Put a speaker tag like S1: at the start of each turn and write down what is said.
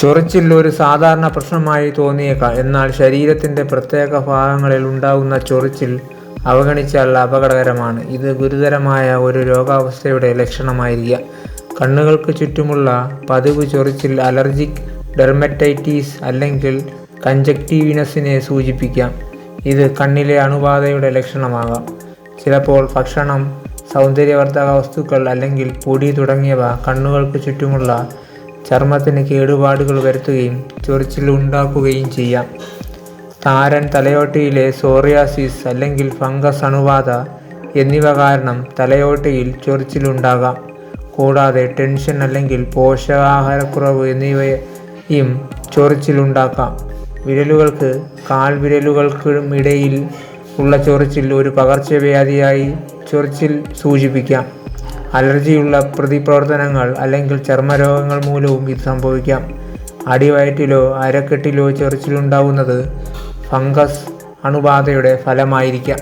S1: ചൊറിച്ചിൽ ഒരു സാധാരണ പ്രശ്നമായി തോന്നിയേക്കാം. എന്നാൽ ശരീരത്തിന്റെ പ്രത്യേക ഭാഗങ്ങളിൽ ഉണ്ടാകുന്ന ചൊറിച്ചിൽ അവഗണിച്ചാൽ അപകടകരമാണ്. ഇത് ഗുരുതരമായ ഒരു രോഗാവസ്ഥയുടെ ലക്ഷണമായിരിക്കാം. കണ്ണുകൾക്ക് ചുറ്റുമുള്ള പതിവ് ചൊറിച്ചിൽ അലർജിക് ഡെർമറ്റൈറ്റീസ് അല്ലെങ്കിൽ കഞ്ചക്റ്റീവിനസിനെ സൂചിപ്പിക്കാം. ഇത് കണ്ണിലെ അണുബാധയുടെ ലക്ഷണമാകാം. ചിലപ്പോൾ ഭക്ഷണം സൗന്ദര്യവർദ്ധക വസ്തുക്കൾ അല്ലെങ്കിൽ പൊടി തുടങ്ങിയവ കണ്ണുകൾക്ക് ചുറ്റുമുള്ള ചർമ്മത്തിന് കേടുപാടുകൾ വരുത്തുകയും ചൊറിച്ചിൽ ഉണ്ടാക്കുകയും ചെയ്യാം. താരൻ തലയോട്ടിയിലെ സോറിയാസിസ് അല്ലെങ്കിൽ ഫംഗസ് അണുബാധ എന്നിവ കാരണം തലയോട്ടിയിൽ ചൊറിച്ചിലുണ്ടാകാം കൂടാതെ ടെൻഷൻ അല്ലെങ്കിൽ പോഷകാഹാരക്കുറവ് എന്നിവയും ചൊറിച്ചിലുണ്ടാക്കാം വിരലുകൾക്ക് കാൽവിരലുകൾക്കും ഇടയിൽ ഉള്ള ചൊറിച്ചിൽ ഒരു പകർച്ചവ്യാധിയായി ചൊറിച്ചിൽ സൂചിപ്പിക്കാം. അലർജിയുള്ള പ്രതിപ്രവർത്തനങ്ങൾ അല്ലെങ്കിൽ ചർമ്മരോഗങ്ങൾ മൂലവും ഇത് സംഭവിക്കാം. അടിവയറ്റിലോ അരക്കെട്ടിലോ ചൊറിച്ചിലുണ്ടാവുന്നത് ഫംഗസ് അണുബാധയുടെ ഫലമായിരിക്കാം.